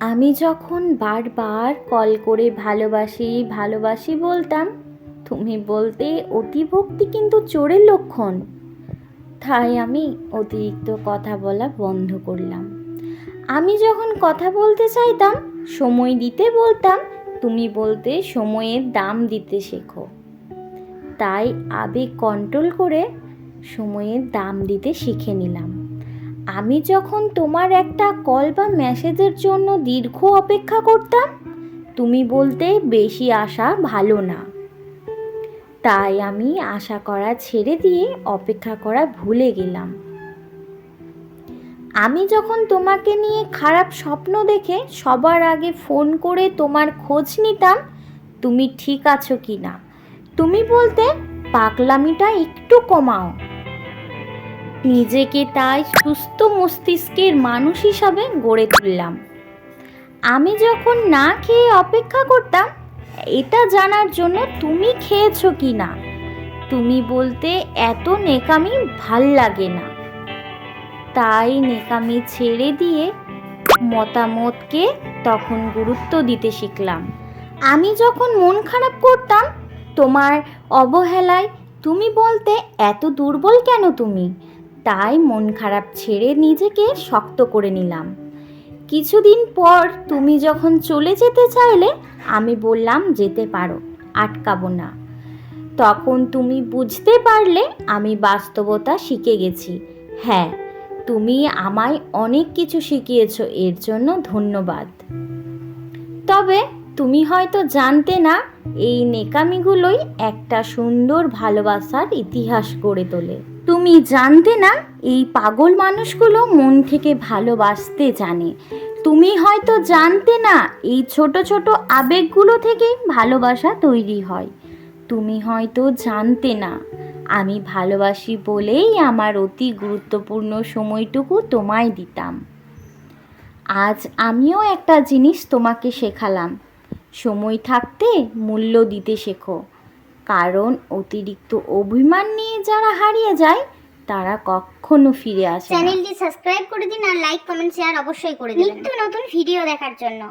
আমি যখন বারবার কল করে ভালোবাসি ভালোবাসি বলতাম, তুমি বলতে অতিভক্তি কিন্তু চোরের লক্ষণ। তাই আমি অতিরিক্ত কথা বলা বন্ধ করলাম। আমি যখন কথা বলতে চাইতাম, সময় দিতে বলতাম, তুমি বলতে সময়ের দাম দিতে শেখো। তাই আবেগ কন্ট্রোল করে সময়ের দাম দিতে শিখে নিলাম। আমি যখন তোমার একটা কল বা মেসেজের জন্য দীর্ঘ অপেক্ষা করতাম, তুমি বলতে বেশি আশা ভালো না। তাই আমি আশা করা ছেড়ে দিয়ে অপেক্ষা করা ভুলে গেলাম। আমি যখন তোমাকে নিয়ে খারাপ স্বপ্ন দেখে সবার আগে ফোন করে তোমার খোঁজ নিতাম, তুমি ঠিক আছো কি না তুমি বলতে পাগলামিটা একটু কমাও। নিজেকে তাই সুস্থ মস্তিষ্কের মানুষ হিসাবে গড়ে তুললাম। আমি যখন না খেয়ে অপেক্ষা করতাম, এটা জানার জন্য তুমি খেয়েছো কি না? তুমি বলতে এত নেকামি ভালো লাগে না। তাই নেকামি ছেড়ে দিয়ে মতামতকে তখন গুরুত্ব দিতে শিখলাম। আমি যখন মন খারাপ করতাম, তোমার অবহেলায় তুমি বলতে এত দুর্বল কেন তুমি? তাই মন খারাপ ছেড়ে নিজেকে শক্ত করে নিলাম। কিছুদিন পর তুমি যখন চলে যেতে চাইলে, আমি বললাম, যেতে পারো, আটকাবো না। তখন তুমি বুঝতে পারলে আমি বাস্তবতা শিখে গেছি। হ্যাঁ তুমি আমায় অনেক কিছু শিখিয়েছো, এর জন্য ধন্যবাদ। তবে তুমি হয়তো জানতে না, এই নেকামিগুলোই একটা সুন্দর ভালোবাসার ইতিহাস গড়ে তোলে। তুমি জানতে না, এই পাগল মানুষগুলো মন থেকে ভালোবাসতে জানে। তুমি হয়তো জানতে না, এই ছোট ছোট আবেগগুলো থেকেই ভালোবাসা তৈরি হয়। তুমি হয়তো জানতে না, আমি ভালোবাসি বলেই আমার অতি গুরুত্বপূর্ণ সময়টুকু তোমায় দিতাম। আজ আমিও একটা জিনিস তোমাকে শেখালাম। সময় থাকতে মূল্য দিতে শেখো। কারণ অতিরিক্ত অভিমান নিয়ে যারা হারিয়ে যায় তারা কখনো ফিরে আসে না। চ্যানেলটি সাবস্ক্রাইব করে দিন আর লাইক কমেন্ট শেয়ার অবশ্যই করে দিন নিত্য নতুন ভিডিও দেখার জন্য।